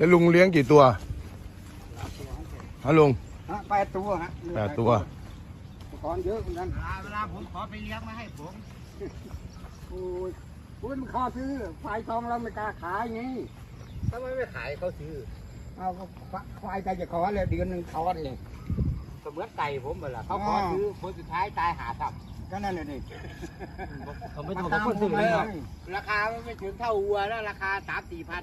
แล้วลุงเลี้ยงกี่ตัวฮะลุงฮะแปดตัวฮะแปดตัวก่อนเยอะเหมือนกันเวลาผมขอไปเลี้ยงมาให้ผมโอ้ยคุณขอซื้อไฟทองเราไม่กล้าขายไงทำไมไม่ขายเขาซื้อเอาก็ควายใจจะขอเลยเดือนหนึ่งทอนเลยก็เหมือนไก่ผมเหมือนละเขาขอซื้อคนสุดท้ายตายหาสับก็นั่นเลยดิเขาไม่ต้องกับคนซื้อเลยหรอกราคาไม่ถึงเท่าวัวแล้วราคาสามสี่พัน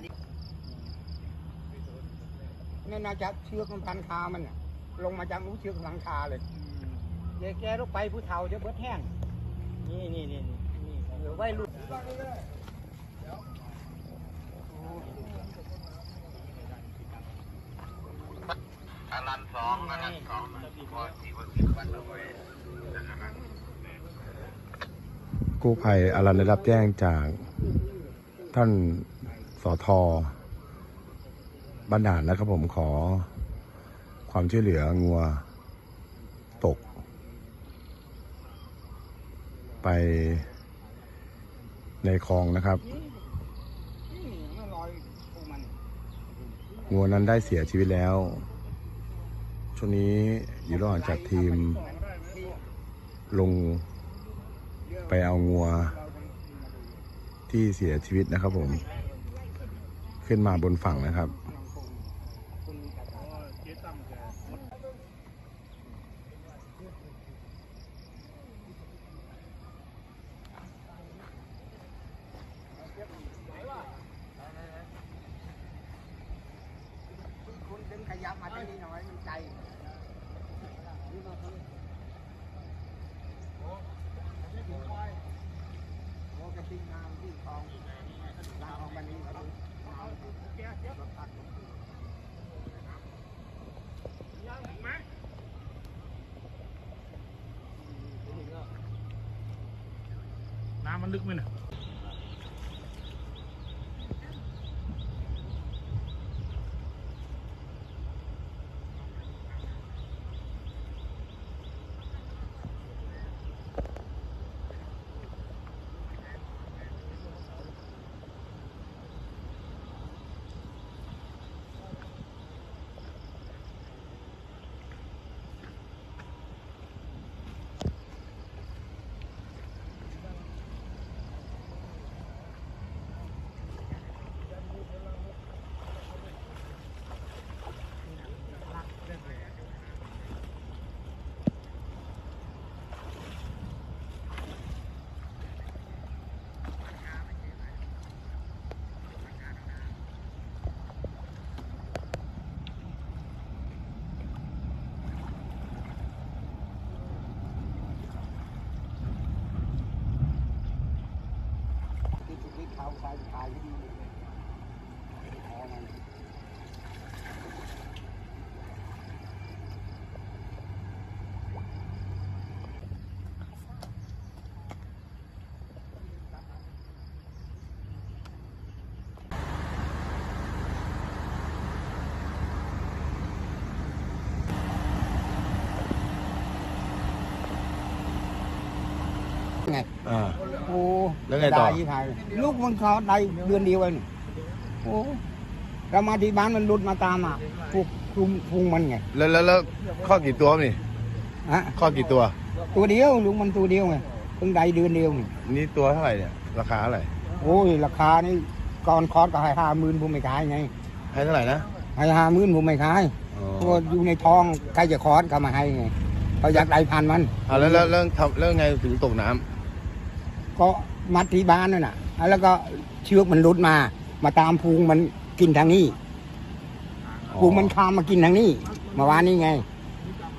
นี่น่าจะเชือกมันพันคามันน่ะลงมาจากนู้นเชือกหลังคาเลยเดี๋ยวแกลงไปผู้เฒ่าจะเบิดแห้งนี่นี่นี่นี่เหลือไว้รุ่นกู้ภัยอารันได้รับแจ้งจากท่านสอทอ บ้านด่านนะครับผมขอความช่วยเหลืองัวตก ไปในคลองนะครับ งัวนั้นได้เสียชีวิตแล้ว ช่วงนี้อยู่ระหว่างจัดทีม ลงไปเอางัวที่เสียชีวิตนะครับผม ขึ้นมาบนฝั่งนะครับ คุณดึงขยับมาได้ นิดหน่อยมันใจโอ้กระทิงน้ำที่คลองลาของบันนี้เขาดูน้ำมันลึกไหมเนี่ย ที่ สุดที่เขาใส่ายที่ดีเลยขอมัน อ่า โอ้แล้วไงต่อ ด้ยี่ห้าลูกมันเขาได้เดือนเดียวเองโอ้เรามาที่บ้านมันหลุดมาตามอะพวกพุงพุงมันไงแล้วแล้วแล้วข้อกี่ตัวครับนี่ฮะข้อกี่ตัว ตัวเดียวลูกมันตัวเดียวไงเพิ่งได้เดือนเดียวนี่นี่ตัวเท่าไหร่เนี่ย ราคาเท่าไหร่โอ้ยราคานี่ก่อนคอร์สก็ให้ห้าหมื่นผมไม่ขายไงให้เท่าไหร่นะให้ห้าหมื่นผมไม่ขายอ๋อเพราะว่าอยู่ในท้องใครจะคอร์สก็มาให้ไงเขาอยากได้พันมัน อ่าแล้วแล้วแล้วทำแล้วไงถึงตกน้ำ ก็มัดที่บ้านนั่นน่ะ แล้วก็เชือกมันหลุดมา มาตามพุงมันกินทางนี้อ๋อพุงมันคามมากินทางนี้เมื่อวานนี้ไง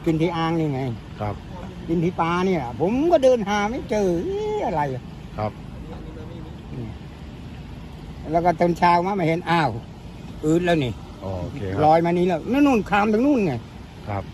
กินที่อ่างนี่ไง ครับ กินที่ปลาเนี่ยผมก็เดินหาไม่เจอเอ๊ะอะไรอะครับ แล้วก็ตอนเช้ามาไม่เห็นอ้าวอืดแล้วนี่อ๋อโอเคคลรับอยมานี่แล้วนู่นนู่นคามตรงนู่นไง ครับ